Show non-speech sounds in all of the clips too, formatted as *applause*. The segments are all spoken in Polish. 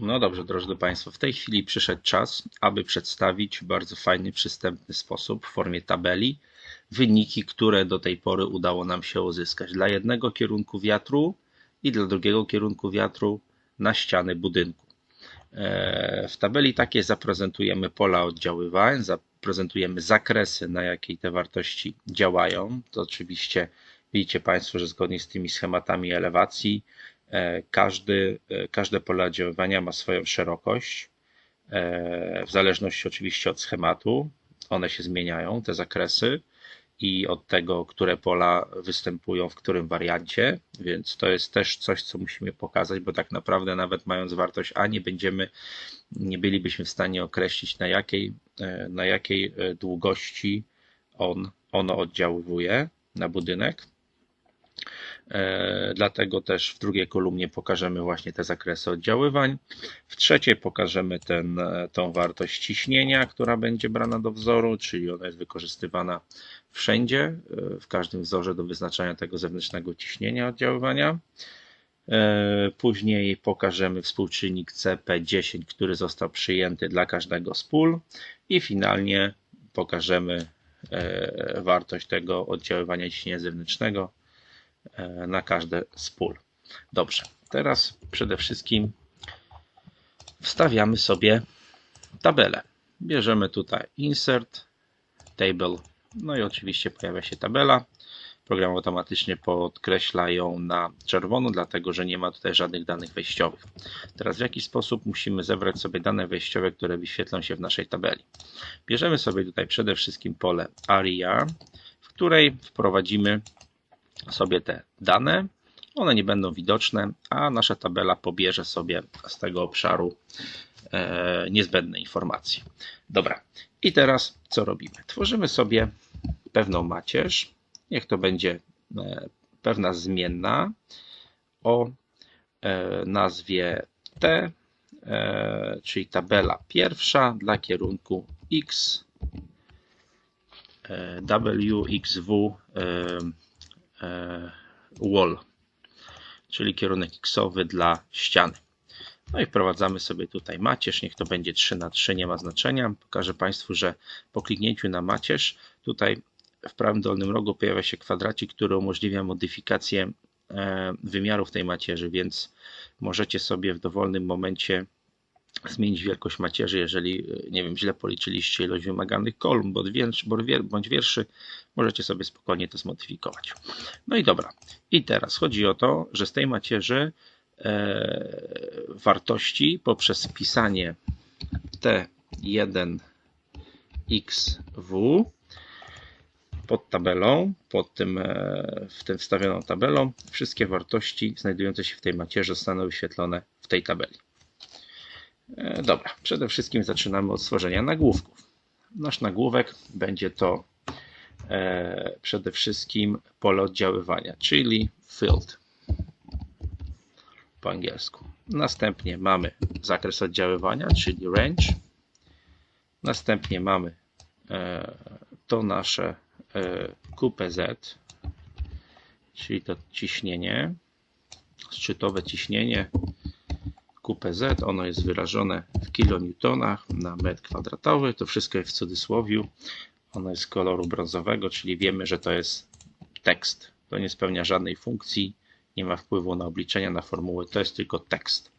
No dobrze, drodzy Państwo, w tej chwili przyszedł czas, aby przedstawić w bardzo fajny, przystępny sposób w formie tabeli wyniki, które do tej pory udało nam się uzyskać dla jednego kierunku wiatru i dla drugiego kierunku wiatru na ściany budynku. E, w tabeli takiej zaprezentujemy pola oddziaływań, zaprezentujemy zakresy, na jakiej te wartości działają. To oczywiście widzicie Państwo, że zgodnie z tymi schematami elewacji każdy, e, każde pole oddziaływania ma swoją szerokość, e, w zależności oczywiście od schematu. One się zmieniają, te zakresy, i od tego, które pola występują w którym wariancie, więc to jest też coś, co musimy pokazać, bo tak naprawdę nawet mając wartość A nie będziemy, nie bylibyśmy w stanie określić na jakiej, na jakiej długości on, ono oddziaływuje na budynek. E, dlatego też w drugiej kolumnie pokażemy właśnie te zakresy oddziaływań. W trzeciej pokażemy ten, e, tą wartość ciśnienia, która będzie brana do wzoru, czyli ona jest wykorzystywana wszędzie, e, w każdym wzorze do wyznaczania tego zewnętrznego ciśnienia oddziaływania. Później pokażemy współczynnik CP10, który został przyjęty dla każdego z pól i finalnie pokażemy wartość tego oddziaływania ciśnienia zewnętrznego na każde z pól. Dobrze, teraz przede wszystkim wstawiamy sobie tabelę. Bierzemy tutaj insert, table, no i oczywiście pojawia się tabela. Program automatycznie podkreśla ją na czerwono, dlatego że nie ma tutaj żadnych danych wejściowych. Teraz w jaki sposób musimy zebrać sobie dane wejściowe, które wyświetlą się w naszej tabeli. Bierzemy sobie tutaj przede wszystkim pole area, w której wprowadzimy sobie te dane. One nie będą widoczne, a nasza tabela pobierze sobie z tego obszaru e, niezbędne informacje. Dobra, i teraz co robimy? Tworzymy sobie pewną macierz. Niech to będzie e, pewna zmienna o e, nazwie T, czyli tabela pierwsza dla kierunku X, W, XW, wall, czyli kierunek xowy dla ściany. No i wprowadzamy sobie tutaj macierz, niech to będzie 3 na 3 nie ma znaczenia. Pokażę Państwu, że po kliknięciu na macierz, tutaj w prawym dolnym rogu pojawia się kwadracik, który umożliwia modyfikację e, wymiarów tej macierzy, więc możecie sobie w dowolnym momencie zmienić wielkość macierzy, jeżeli, nie wiem, źle policzyliście ilość wymaganych kolumn bądź wierszy, możecie sobie spokojnie to zmodyfikować. No i dobra. I teraz chodzi o to, że z tej macierzy e, wartości poprzez wpisanie T1XW pod tabelą, pod tym, e, w tym wstawioną tabelą, wszystkie wartości znajdujące się w tej macierzy zostaną wyświetlone w tej tabeli. E, dobra, przede wszystkim zaczynamy od stworzenia nagłówków. Nasz nagłówek będzie to e, przede wszystkim pole oddziaływania, czyli field po angielsku. Następnie mamy zakres oddziaływania, czyli range. Następnie mamy e, to nasze QPZ, czyli to ciśnienie, szczytowe ciśnienie QPZ, ono jest wyrażone w kilonewtonach na metr kwadratowy. To wszystko jest w cudzysłowiu. Ono jest koloru brązowego, czyli wiemy, że to jest tekst. To nie spełnia żadnej funkcji, nie ma wpływu na obliczenia, na formuły, to jest tylko tekst.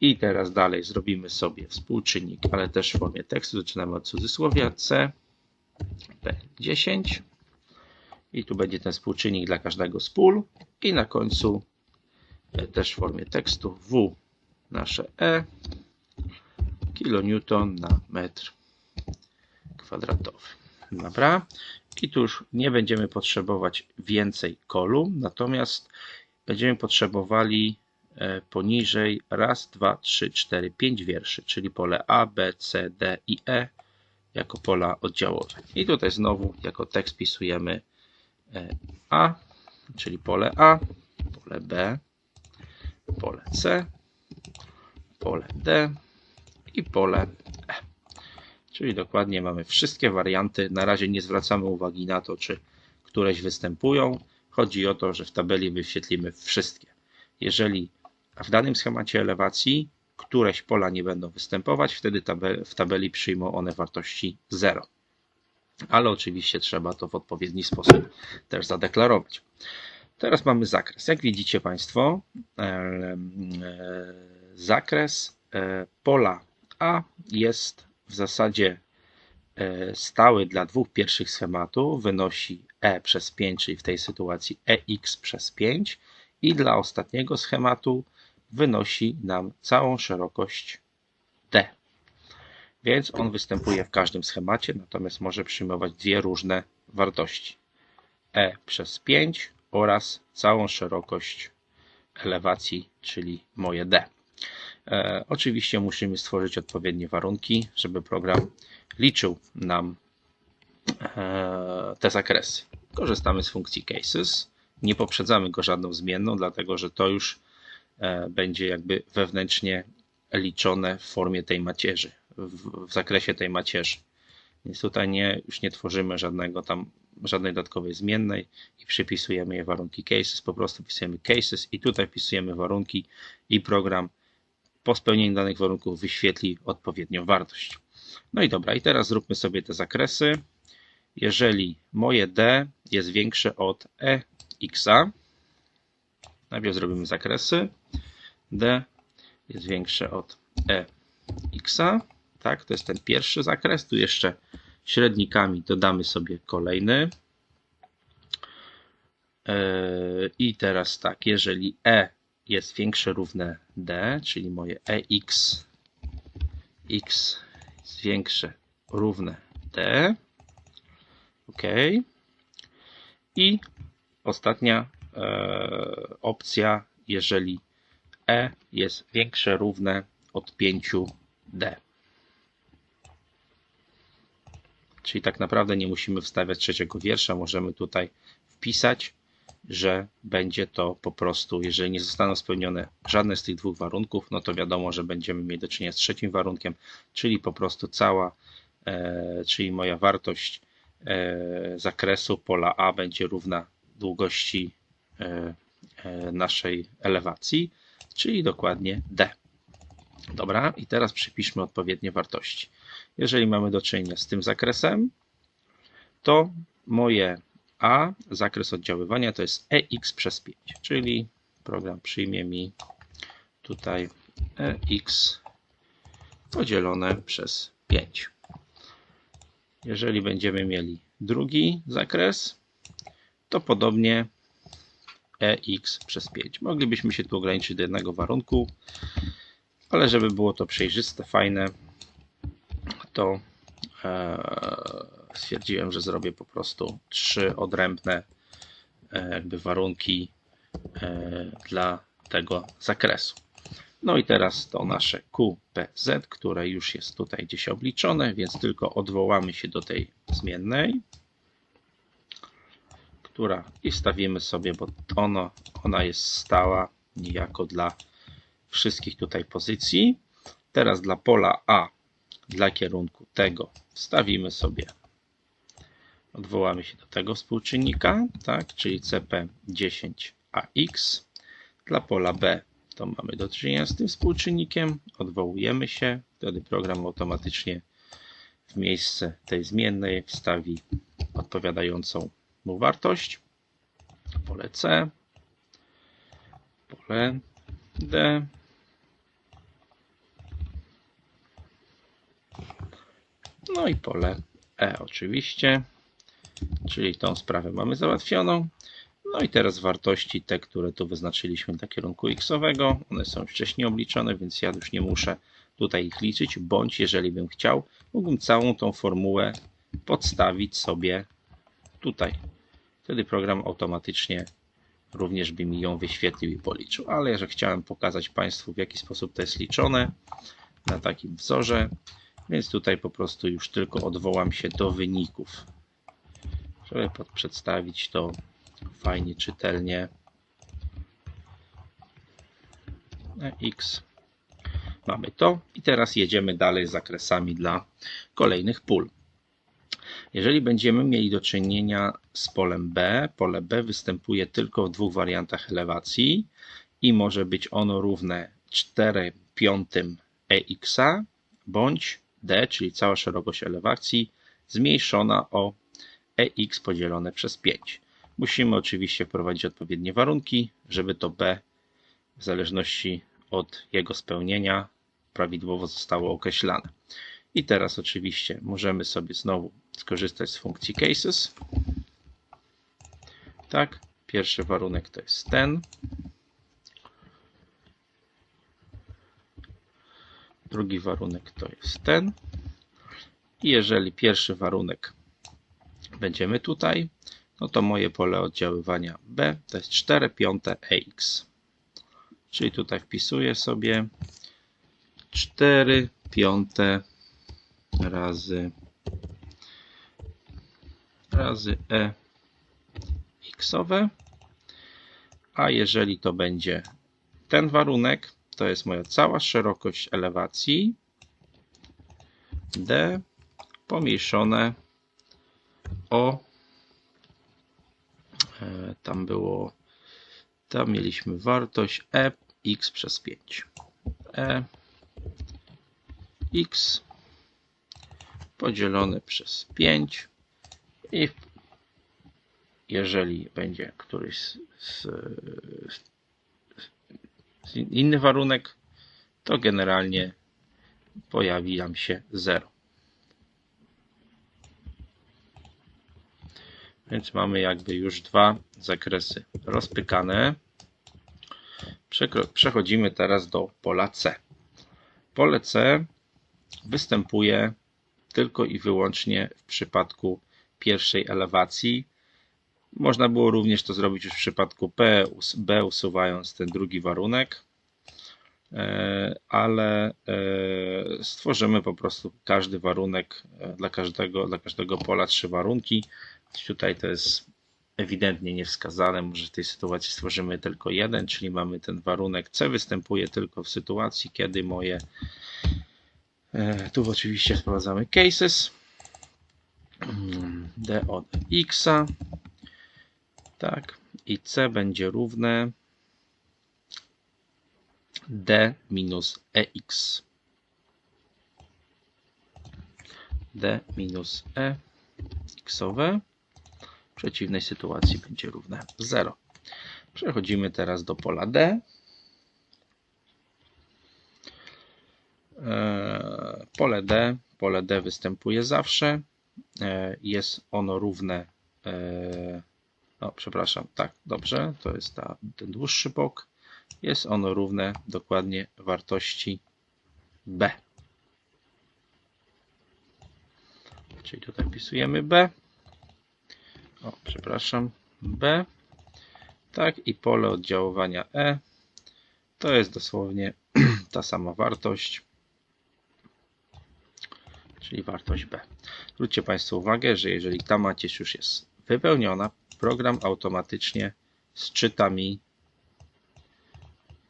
I teraz dalej zrobimy sobie współczynnik, ale też w formie tekstu. Zaczynamy od cudzysłowia C, P10. I tu będzie ten współczynnik dla każdego z pól. I na końcu też w formie tekstu W nasze E kilonewton na metr kwadratowy. Dobra. I tu już nie będziemy potrzebować więcej kolumn, natomiast będziemy potrzebowali e, poniżej raz, dwa, trzy, cztery, pięć wierszy, czyli pole A, B, C, D i E jako pola oddziałowe. I tutaj znowu jako tekst pisujemy e, A, czyli pole A, pole B, pole C, pole D i pole E. Czyli dokładnie mamy wszystkie warianty. Na razie nie zwracamy uwagi na to, czy któreś występują. Chodzi o to, że w tabeli wyświetlimy wszystkie. Jeżeli w danym schemacie elewacji któreś pola nie będą występować, wtedy w tabeli przyjmą one wartości 0. Ale oczywiście trzeba to w odpowiedni sposób też zadeklarować. Teraz mamy zakres. Jak widzicie Państwo, zakres e, pola A jest w zasadzie e, stały dla dwóch pierwszych schematów, wynosi E przez 5, czyli w tej sytuacji EX przez 5 i dla ostatniego schematu wynosi nam całą szerokość D. Więc on występuje w każdym schemacie, natomiast może przyjmować dwie różne wartości. E przez 5 oraz całą szerokość elewacji, czyli moje D. E, oczywiście musimy stworzyć odpowiednie warunki, żeby program liczył nam e, te zakresy. Korzystamy z funkcji cases. Nie poprzedzamy go żadną zmienną, dlatego że to już e, będzie jakby wewnętrznie liczone w formie tej macierzy, w, zakresie tej macierzy. Więc tutaj nie, już nie tworzymy żadnego tam, żadnej dodatkowej zmiennej i przypisujemy je warunki cases, po prostu pisujemy cases i tutaj wpisujemy warunki i program po spełnieniu danych warunków wyświetli odpowiednią wartość. No i dobra, i teraz zróbmy sobie te zakresy. Jeżeli moje D jest większe od EX, najpierw zrobimy zakresy. D jest większe od EX, tak, to jest ten pierwszy zakres. Tu jeszcze średnikami dodamy sobie kolejny. E, I teraz tak, jeżeli E jest większe równe D, czyli moje EX x jest większe równe D. OK. I ostatnia e, opcja, jeżeli E jest większe równe od 5D. Czyli tak naprawdę nie musimy wstawiać trzeciego wiersza, możemy tutaj wpisać, że będzie to po prostu, jeżeli nie zostaną spełnione żadne z tych dwóch warunków, no to wiadomo, że będziemy mieli do czynienia z trzecim warunkiem, czyli po prostu cała, e, czyli moja wartość e, zakresu pola A będzie równa długości e, e naszej elewacji, czyli dokładnie D. Dobra, i teraz przypiszmy odpowiednie wartości. Jeżeli mamy do czynienia z tym zakresem, to moje A, zakres oddziaływania to jest EX przez 5, czyli program przyjmie mi tutaj EX podzielone przez 5. Jeżeli będziemy mieli drugi zakres, to podobnie EX przez 5. Moglibyśmy się tu ograniczyć do jednego warunku, ale żeby było to przejrzyste, fajne, to e, stwierdziłem, że zrobię po prostu trzy odrębne e, jakby warunki e, dla tego zakresu. No i teraz to nasze QPZ, które już jest tutaj gdzieś obliczone, więc tylko odwołamy się do tej zmiennej, która i wstawimy sobie, bo ono, ona jest stała niejako dla wszystkich tutaj pozycji. Teraz dla pola A, dla kierunku tego wstawimy sobie, odwołamy się do tego współczynnika, tak, czyli CP10AX. Dla pola B to mamy do czynienia z tym współczynnikiem, odwołujemy się, wtedy program automatycznie w miejsce tej zmiennej wstawi odpowiadającą mu wartość. Pole C, pole D, No i pole E oczywiście, czyli tą sprawę mamy załatwioną. No i teraz wartości te, które tu wyznaczyliśmy dla kierunku x-owego, one są wcześniej obliczone, więc ja już nie muszę tutaj ich liczyć, bądź jeżeli bym chciał, mógłbym całą tą formułę podstawić sobie tutaj. Wtedy program automatycznie również by mi ją wyświetlił i policzył. Ale że chciałem pokazać Państwu, w jaki sposób to jest liczone na takim wzorze, więc tutaj po prostu już tylko odwołam się do wyników, żeby przedstawić to fajnie, czytelnie. X. Mamy to i teraz jedziemy dalej z zakresami dla kolejnych pól. Jeżeli będziemy mieli do czynienia z polem B, pole B występuje tylko w dwóch wariantach elewacji i może być ono równe 4 piątym EX bądź D, czyli cała szerokość elewacji, zmniejszona o EX podzielone przez 5. Musimy oczywiście wprowadzić odpowiednie warunki, żeby to B w zależności od jego spełnienia prawidłowo zostało określane. I teraz oczywiście możemy sobie znowu skorzystać z funkcji cases. Tak, pierwszy warunek to jest ten. Drugi warunek to jest ten. I jeżeli pierwszy warunek będziemy tutaj, no to moje pole oddziaływania B to jest 4 piąte EX. Czyli tutaj wpisuję sobie 4 piąte razy razy E xowe. A jeżeli to będzie ten warunek, to jest moja cała szerokość elewacji D pomniejszone o. E, tam było tam mieliśmy wartość e x przez 5 e x podzielone przez 5 i jeżeli będzie któryś z, z, z inny warunek, to generalnie pojawi nam się 0. Więc mamy jakby już dwa zakresy rozpykane. Przechodzimy teraz do pola C. Pole C występuje tylko i wyłącznie w przypadku pierwszej elewacji. Można było również to zrobić już w przypadku P, B, usuwając ten drugi warunek, e, ale e, stworzymy po prostu każdy warunek e, dla każdego, dla każdego pola trzy warunki. Tutaj to jest ewidentnie niewskazane, może w tej sytuacji stworzymy tylko jeden, czyli mamy ten warunek. C występuje tylko w sytuacji, kiedy moje tu oczywiście wprowadzamy cases. D od x. Tak i c będzie równe d minus ex d minus e xowe przeciwnej sytuacji będzie równe 0 przechodzimy teraz do pola d. E, pole d pole d występuje zawsze. E, jest ono równe, e, o przepraszam, tak, dobrze, to jest ta, ten dłuższy bok, jest ono równe dokładnie wartości b. Czyli tutaj wpisujemy b, o przepraszam, b, tak i pole oddziaływania e to jest dosłownie *clears throat* ta sama wartość czyli wartość B. Zwróćcie Państwo uwagę, że jeżeli ta macierz już jest wypełniona, program automatycznie sczyta mi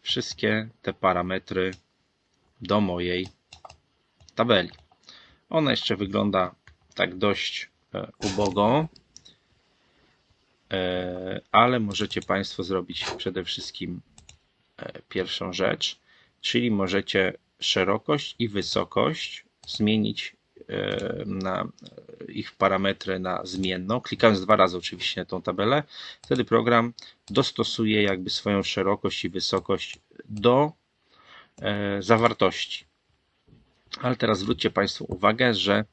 wszystkie te parametry do mojej tabeli. Ona jeszcze wygląda tak dość e, ubogo, ale możecie Państwo zrobić przede wszystkim e, pierwszą rzecz, czyli możecie szerokość i wysokość zmienić E, na ich parametry na zmienną, klikając dwa razy oczywiście na tą tabelę, wtedy program dostosuje jakby swoją szerokość i wysokość do e, zawartości. Ale teraz zwróćcie Państwo uwagę, że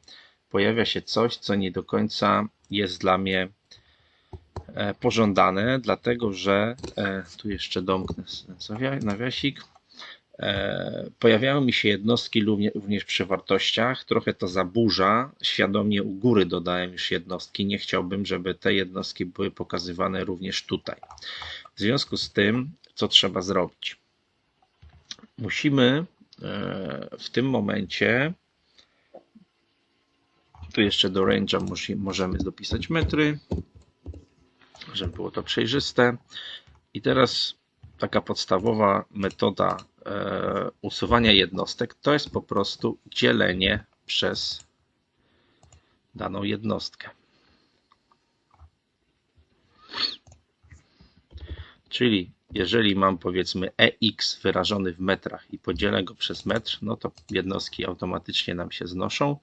pojawia się coś, co nie do końca jest dla mnie e, pożądane, dlatego że tu jeszcze domknę nawiasik E, pojawiają mi się jednostki również przy wartościach. Trochę to zaburza. Świadomie u góry dodałem już jednostki. Nie chciałbym, żeby te jednostki były pokazywane również tutaj. W związku z tym, co trzeba zrobić? Musimy e, w tym momencie tu jeszcze do range'a możemy dopisać metry, żeby było to przejrzyste. I teraz taka podstawowa metoda e, usuwania jednostek to jest po prostu dzielenie przez daną jednostkę. Czyli jeżeli mam powiedzmy EX wyrażony w metrach i podzielę go przez metr, no to jednostki automatycznie nam się znoszą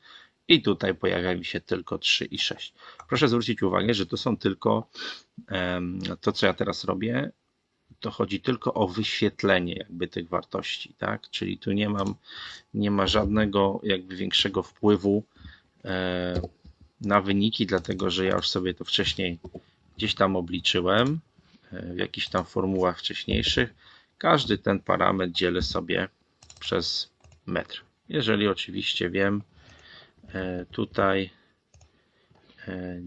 i tutaj pojawia mi się tylko 3 i 6. Proszę zwrócić uwagę, że to są tylko to, co ja teraz robię, to chodzi tylko o wyświetlenie jakby tych wartości, tak? Czyli tu nie mam, nie ma żadnego jakby większego wpływu e, na wyniki, dlatego że ja już sobie to wcześniej gdzieś tam obliczyłem e, w jakichś tam formułach wcześniejszych. Każdy ten parametr dzielę sobie przez metr. Jeżeli oczywiście wiem, tutaj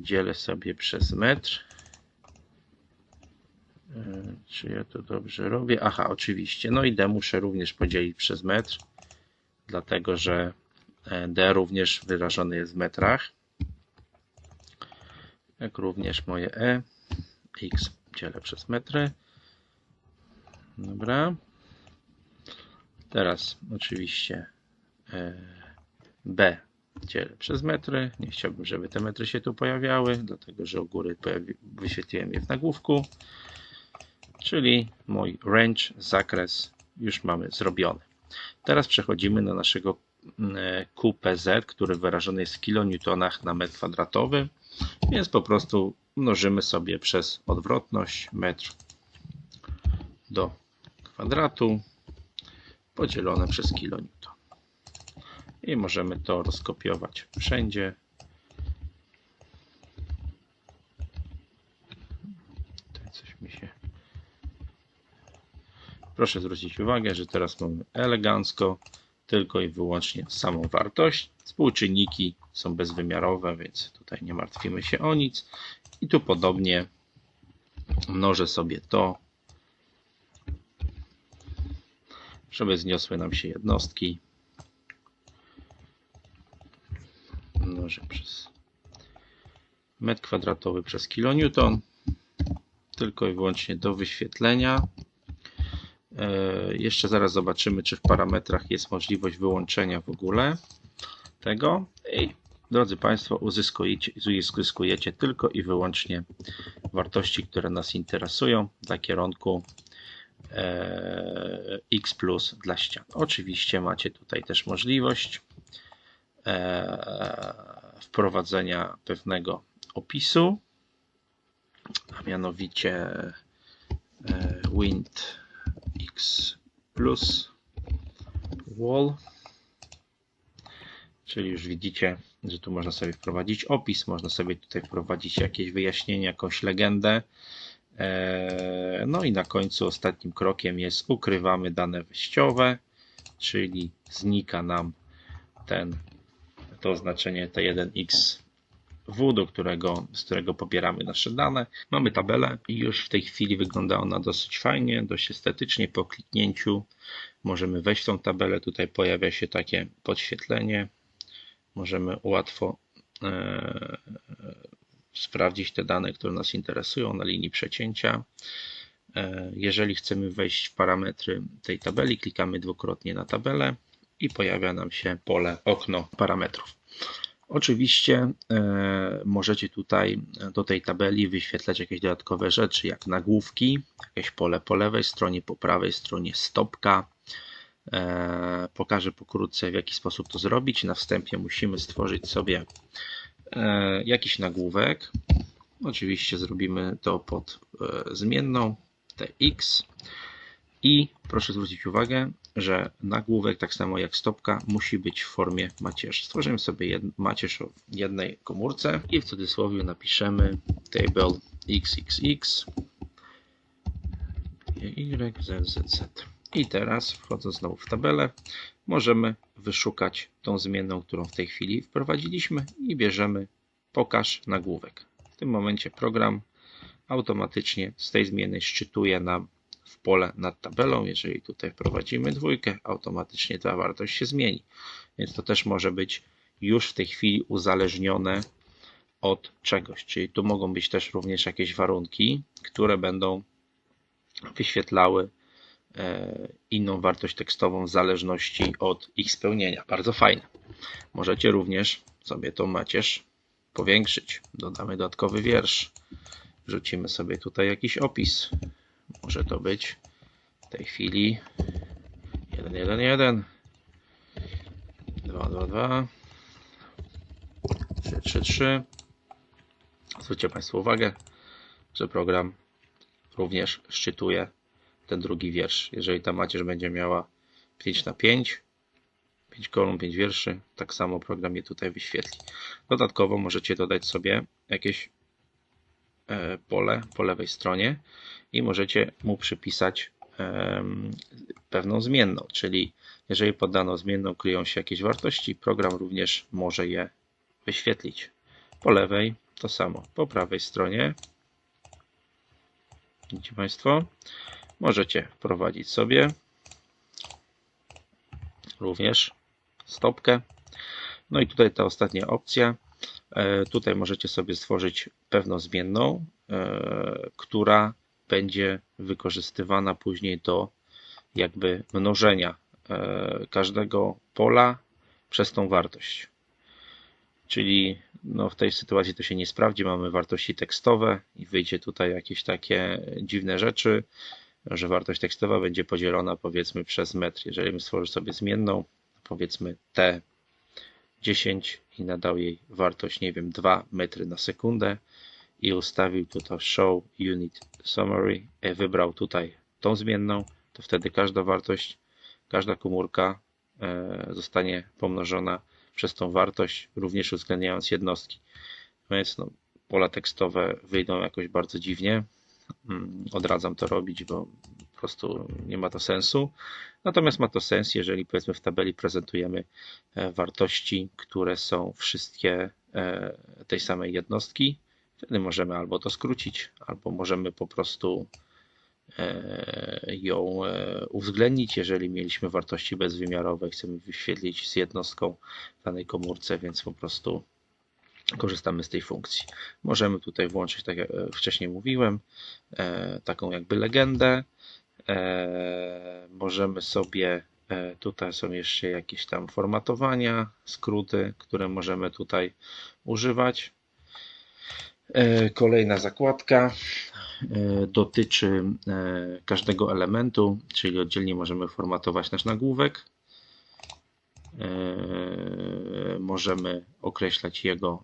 dzielę sobie przez metr, E, czy ja to dobrze robię? Aha, oczywiście. No i D muszę również podzielić przez metr, dlatego że e, D również wyrażony jest w metrach. Jak również moje E. X dzielę przez metry. Dobra. Teraz oczywiście e, B dzielę przez metry. Nie chciałbym, żeby te metry się tu pojawiały, dlatego że u góry wyświetliłem je w nagłówku czyli mój range, zakres już mamy zrobiony. Teraz przechodzimy do naszego mm, QPZ, który wyrażony jest w kilonewtonach na metr kwadratowy, więc po prostu mnożymy sobie przez odwrotność metr do kwadratu podzielone przez kilonewton. I możemy to rozkopiować wszędzie. Tutaj coś mi się Proszę zwrócić uwagę, że teraz mamy elegancko tylko i wyłącznie samą wartość. Współczynniki są bezwymiarowe, więc tutaj nie martwimy się o nic. I tu podobnie mnożę sobie to, żeby zniosły nam się jednostki. Mnożę przez metr kwadratowy przez kilonewton. Tylko i wyłącznie do wyświetlenia. E, jeszcze zaraz zobaczymy, czy w parametrach jest możliwość wyłączenia w ogóle tego. I drodzy Państwo, uzyskujecie, uzyskujecie tylko i wyłącznie wartości, które nas interesują dla kierunku e, X plus dla ścian. Oczywiście macie tutaj też możliwość e, wprowadzenia pewnego opisu, a mianowicie wind x plus wall czyli już widzicie, że tu można sobie wprowadzić opis, można sobie tutaj wprowadzić jakieś wyjaśnienie, jakąś legendę. E, no i na końcu ostatnim krokiem jest ukrywamy dane wejściowe, czyli znika nam ten, to oznaczenie T1X w, do którego, z którego pobieramy nasze dane. Mamy tabelę i już w tej chwili wygląda ona dosyć fajnie, dość estetycznie. Po kliknięciu możemy wejść w tą tabelę. Tutaj pojawia się takie podświetlenie. Możemy łatwo e, sprawdzić te dane, które nas interesują na linii przecięcia. E, jeżeli chcemy wejść w parametry tej tabeli, klikamy dwukrotnie na tabelę i pojawia nam się pole okno parametrów. Oczywiście e, możecie tutaj do tej tabeli wyświetlać jakieś dodatkowe rzeczy, jak nagłówki, jakieś pole po lewej stronie, po prawej stronie stopka. E, pokażę pokrótce, w jaki sposób to zrobić. Na wstępie musimy stworzyć sobie e, jakiś nagłówek. Oczywiście zrobimy to pod zmienną tx i proszę zwrócić uwagę, że nagłówek, tak samo jak stopka, musi być w formie macierzy. Stworzymy sobie jed, macierz w jednej komórce i w cudzysłowie napiszemy table xxx yzzz. I teraz, wchodząc znowu w tabelę, możemy wyszukać tą zmienną, którą w tej chwili wprowadziliśmy i bierzemy pokaż nagłówek. W tym momencie program automatycznie z tej zmiennej szczytuje nam w pole nad tabelą. Jeżeli tutaj wprowadzimy dwójkę, automatycznie ta wartość się zmieni. Więc to też może być już w tej chwili uzależnione od czegoś. Czyli tu mogą być też również jakieś warunki, które będą wyświetlały e, inną wartość tekstową w zależności od ich spełnienia. Bardzo fajne. Możecie również sobie tą macierz powiększyć. Dodamy dodatkowy wiersz. Wrzucimy sobie tutaj jakiś opis może to być w tej chwili 1, 1, 1 2, 2, 2 3, 3, 3 Zwróćcie Państwo uwagę, że program również szczytuje ten drugi wiersz. Jeżeli ta macierz będzie miała 5 na 5, 5 kolumn, 5 wierszy, tak samo program je tutaj wyświetli. Dodatkowo możecie dodać sobie jakieś pole po lewej stronie i możecie mu przypisać pewną zmienną, czyli jeżeli pod daną zmienną kryją się jakieś wartości, program również może je wyświetlić. Po lewej to samo, po prawej stronie widzicie Państwo, możecie wprowadzić sobie również stopkę. No i tutaj ta ostatnia opcja. E, tutaj możecie sobie stworzyć pewną zmienną, e, która będzie wykorzystywana później do jakby mnożenia e, każdego pola przez tą wartość. Czyli no w tej sytuacji to się nie sprawdzi, mamy wartości tekstowe i wyjdzie tutaj jakieś takie dziwne rzeczy, że wartość tekstowa będzie podzielona powiedzmy przez metr. Jeżeli bym stworzył sobie zmienną, powiedzmy T10 i nadał jej wartość, nie wiem, 2 metry na sekundę i ustawił tutaj Show Unit Summary, i wybrał tutaj tą zmienną, to wtedy każda wartość, każda komórka e, zostanie pomnożona przez tą wartość, również uwzględniając jednostki. Więc no, pola tekstowe wyjdą jakoś bardzo dziwnie. Mm, odradzam to robić, bo po prostu nie ma to sensu. Natomiast ma to sens, jeżeli powiedzmy w tabeli prezentujemy e, wartości, które są wszystkie e, tej samej jednostki. Wtedy możemy albo to skrócić, albo możemy po prostu e, ją uwzględnić, jeżeli mieliśmy wartości bezwymiarowe, chcemy wyświetlić z jednostką w danej komórce, więc po prostu korzystamy z tej funkcji. Możemy tutaj włączyć, tak jak wcześniej mówiłem, taką jakby legendę, E, możemy sobie, e, tutaj są jeszcze jakieś tam formatowania, skróty, które możemy tutaj używać. E, kolejna zakładka dotyczy każdego elementu, czyli oddzielnie możemy formatować nasz nagłówek. Możemy określać jego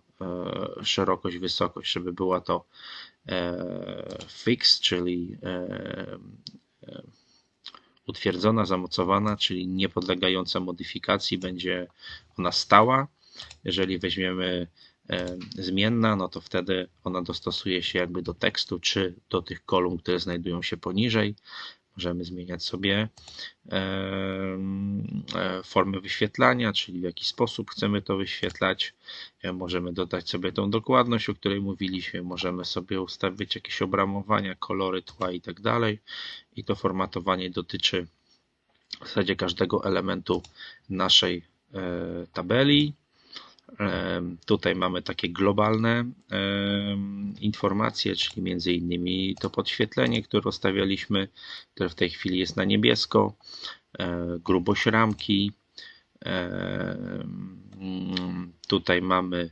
szerokość, wysokość, żeby była to fix, czyli utwierdzona, zamocowana, czyli niepodlegająca modyfikacji, będzie ona stała. Jeżeli weźmiemy e, zmienna, no to wtedy ona dostosuje się jakby do tekstu, czy do tych kolumn, które znajdują się poniżej. Możemy zmieniać sobie e, e, formę wyświetlania, czyli w jaki sposób chcemy to wyświetlać. E, możemy dodać sobie tą dokładność, o której mówiliśmy. Możemy sobie ustawić jakieś obramowania, kolory tła i tak dalej. I to formatowanie dotyczy w zasadzie każdego elementu naszej tabeli. Tutaj mamy takie globalne informacje, czyli między innymi to podświetlenie, które rozstawialiśmy, które w tej chwili jest na niebiesko, e, grubość ramki. Tutaj mamy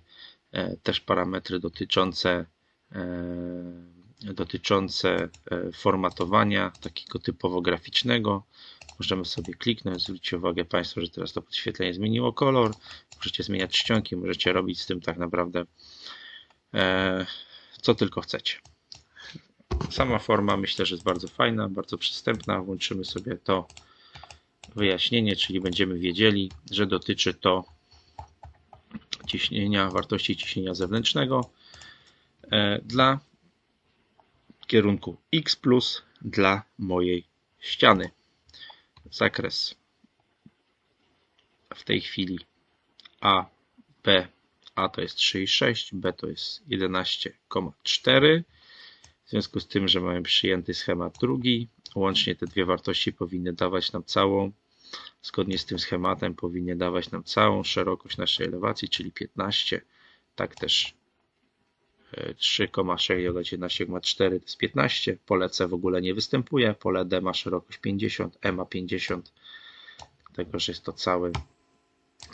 e, też parametry dotyczące dotyczące e, formatowania takiego typowo graficznego. Możemy sobie kliknąć, zwróćcie uwagę Państwo, że teraz to podświetlenie zmieniło kolor. Możecie zmieniać czcionki, możecie robić z tym tak naprawdę e, co tylko chcecie. Sama forma myślę, że jest bardzo fajna, bardzo przystępna. Włączymy sobie to wyjaśnienie, czyli będziemy wiedzieli, że dotyczy to ciśnienia, wartości ciśnienia zewnętrznego e, dla kierunku X dla mojej ściany. Zakres w tej chwili A, B, A to jest 3,6, B to jest 11,4. W związku z tym, że mamy przyjęty schemat drugi, łącznie te dwie wartości powinny dawać nam całą, zgodnie z tym schematem powinny dawać nam całą szerokość naszej elewacji, czyli 15. Tak też 3,6 dodać 11,4 to jest 15. Pole C w ogóle nie występuje. Pole D ma szerokość 50, E ma 50. Dlatego, że jest to cały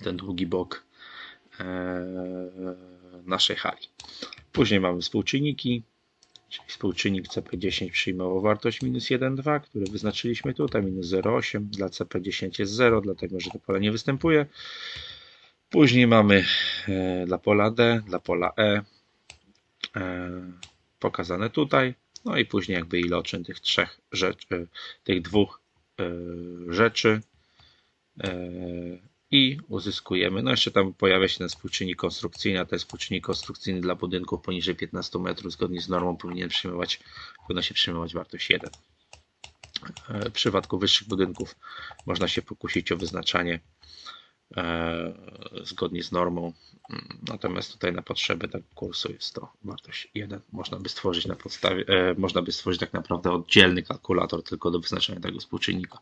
ten długi bok e, naszej hali. Później mamy współczynniki. Czyli współczynnik CP10 przyjmował wartość minus 1,2, który wyznaczyliśmy tutaj, minus 0,8. Dla CP10 jest 0, dlatego że to pole nie występuje. Później mamy e, dla pola D, dla pola e, pokazane tutaj. No i później jakby iloczyn tych trzech rzeczy, e, tych dwóch e, rzeczy e, i uzyskujemy, no jeszcze tam pojawia się ten współczynnik konstrukcyjny, a ten współczynnik konstrukcyjny dla budynków poniżej 15 metrów zgodnie z normą powinien przyjmować, powinno się przyjmować wartość 1. E, W przypadku wyższych budynków można się pokusić o wyznaczanie e, zgodnie z normą. Natomiast tutaj na potrzeby tego kursu jest to wartość 1. Można by stworzyć na podstawie, e, można by stworzyć tak naprawdę oddzielny kalkulator tylko do wyznaczenia tego współczynnika,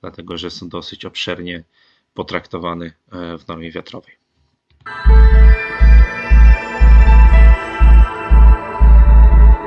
dlatego że są dosyć obszernie potraktowany e, w normie wiatrowej.